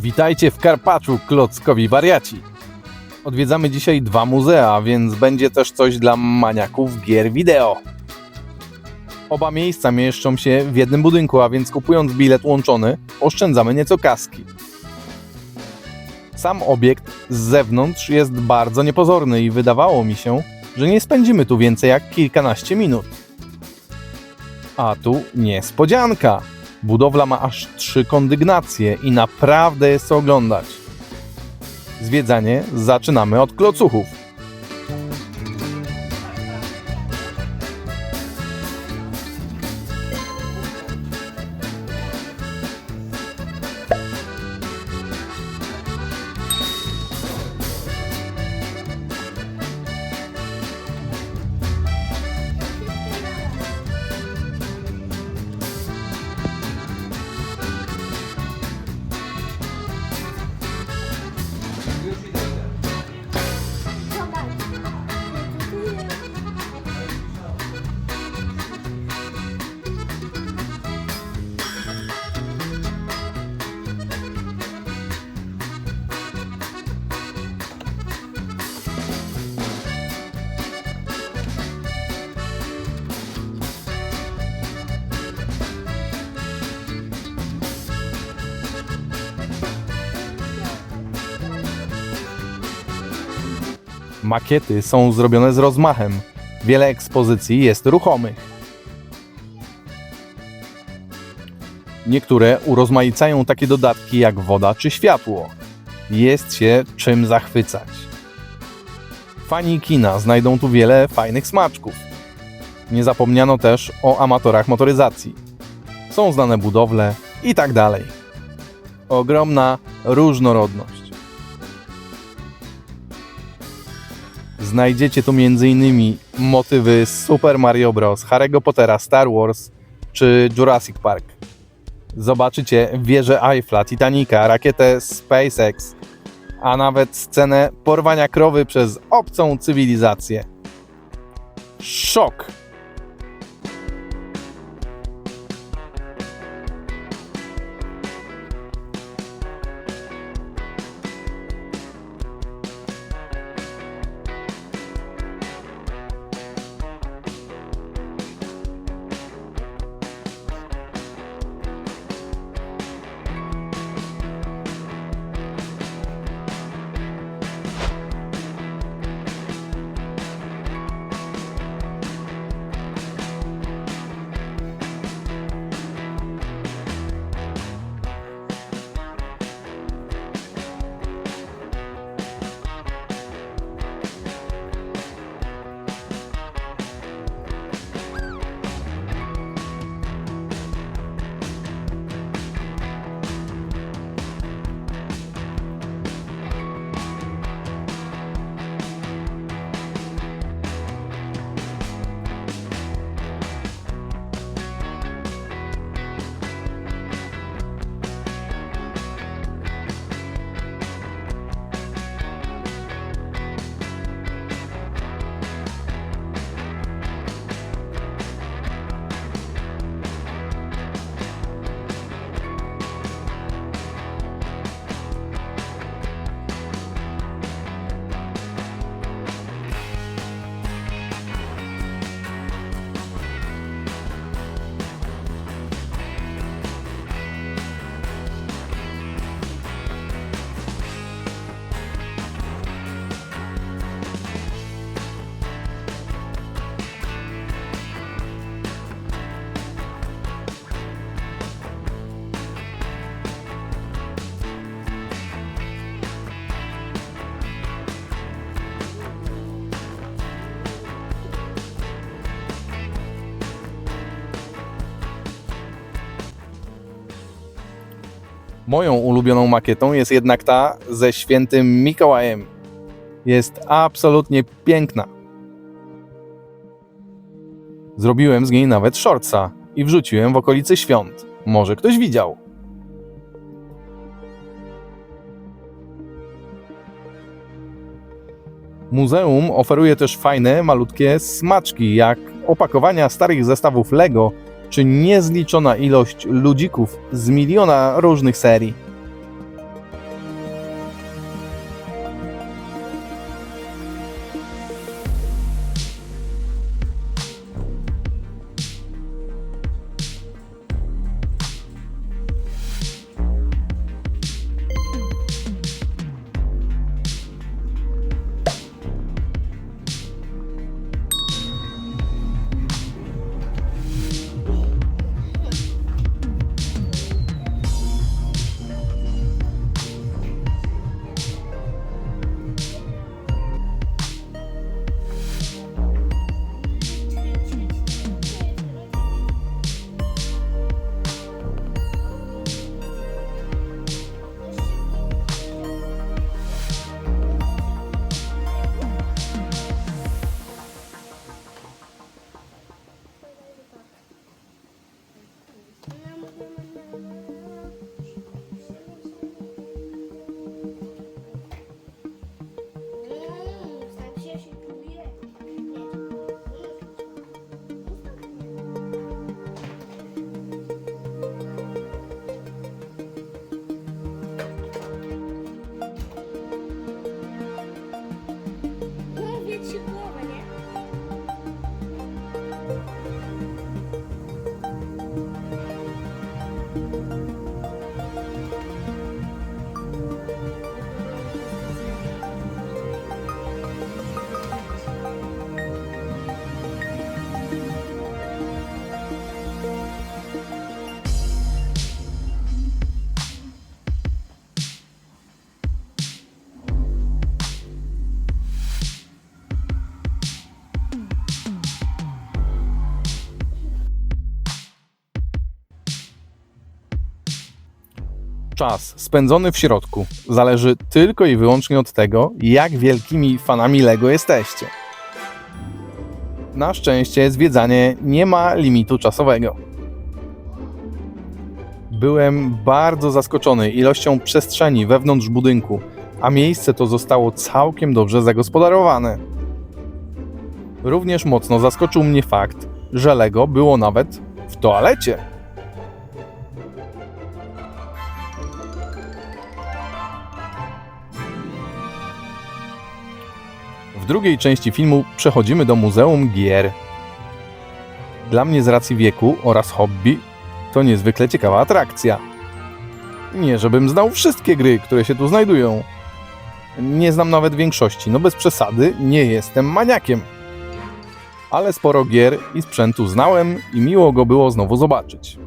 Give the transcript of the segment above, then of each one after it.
Witajcie w Karpaczu, klockowi wariaci. Odwiedzamy dzisiaj dwa muzea, więc będzie też coś dla maniaków gier wideo. Oba miejsca mieszczą się w jednym budynku, a więc kupując bilet łączony, oszczędzamy nieco kaski. Sam obiekt z zewnątrz jest bardzo niepozorny i wydawało mi się, że nie spędzimy tu więcej jak kilkanaście minut. A tu niespodzianka! Budowla ma aż trzy kondygnacje i naprawdę jest co oglądać. Zwiedzanie zaczynamy od klocuchów. Makiety są zrobione z rozmachem. Wiele ekspozycji jest ruchomych. Niektóre urozmaicają takie dodatki jak woda czy światło. Jest się czym zachwycać. Fani kina znajdą tu wiele fajnych smaczków. Nie zapomniano też o amatorach motoryzacji. Są znane budowle i tak dalej. Ogromna różnorodność. Znajdziecie tu m.in. motywy z Super Mario Bros., Harry'ego Pottera, Star Wars czy Jurassic Park. Zobaczycie wieżę Eiffla, Titanica, rakietę SpaceX, a nawet scenę porwania krowy przez obcą cywilizację. Szok! Moją ulubioną makietą jest jednak ta ze świętym Mikołajem. Jest absolutnie piękna. Zrobiłem z niej nawet shortsa i wrzuciłem w okolicy świąt. Może ktoś widział. Muzeum oferuje też fajne, malutkie smaczki, jak opakowania starych zestawów Lego czy niezliczona ilość ludzików z miliona różnych serii. Czas spędzony w środku zależy tylko i wyłącznie od tego, jak wielkimi fanami Lego jesteście. Na szczęście zwiedzanie nie ma limitu czasowego. Byłem bardzo zaskoczony ilością przestrzeni wewnątrz budynku, a miejsce to zostało całkiem dobrze zagospodarowane. Również mocno zaskoczył mnie fakt, że Lego było nawet w toalecie. W drugiej części filmu przechodzimy do Muzeum Gier. Dla mnie z racji wieku oraz hobby to niezwykle ciekawa atrakcja. Nie, żebym znał wszystkie gry, które się tu znajdują. Nie znam nawet większości, no bez przesady, nie jestem maniakiem. Ale sporo gier i sprzętu znałem i miło go było znowu zobaczyć.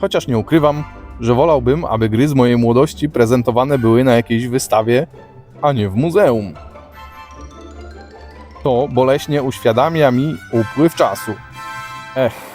Chociaż nie ukrywam, że wolałbym, aby gry z mojej młodości prezentowane były na jakiejś wystawie, a nie w muzeum. To boleśnie uświadamia mi upływ czasu. Ech.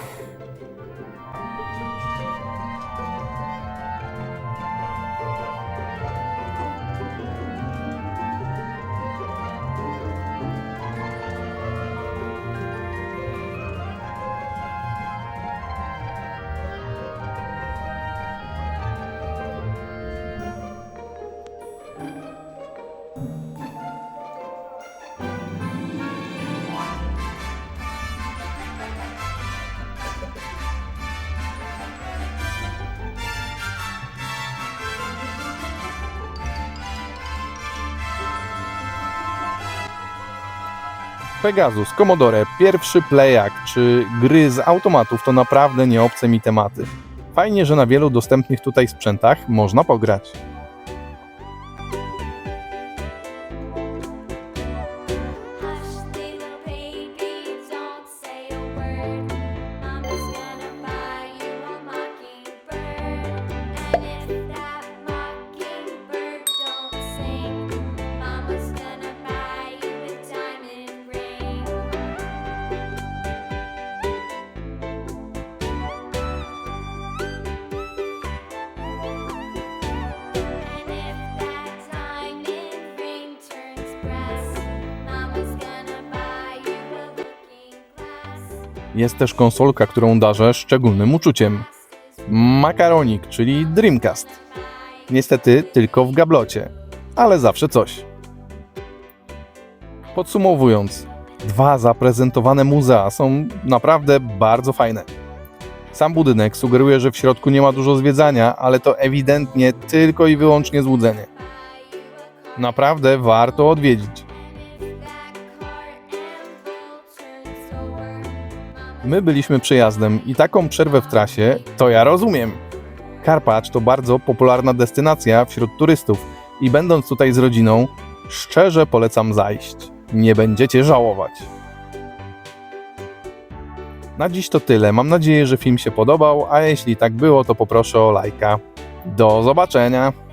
Pegasus, Commodore, pierwszy Playak czy gry z automatów to naprawdę nie obce mi tematy. Fajnie, że na wielu dostępnych tutaj sprzętach można pograć. Jest też konsolka, którą darzę szczególnym uczuciem. Makaronik, czyli Dreamcast. Niestety tylko w gablocie, ale zawsze coś. Podsumowując, dwa zaprezentowane muzea są naprawdę bardzo fajne. Sam budynek sugeruje, że w środku nie ma dużo zwiedzania, ale to ewidentnie tylko i wyłącznie złudzenie. Naprawdę warto odwiedzić. My byliśmy przejazdem i taką przerwę w trasie to ja rozumiem. Karpacz to bardzo popularna destynacja wśród turystów i będąc tutaj z rodziną, szczerze polecam zajść. Nie będziecie żałować. Na dziś to tyle. Mam nadzieję, że film się podobał, a jeśli tak było, to poproszę o lajka. Do zobaczenia!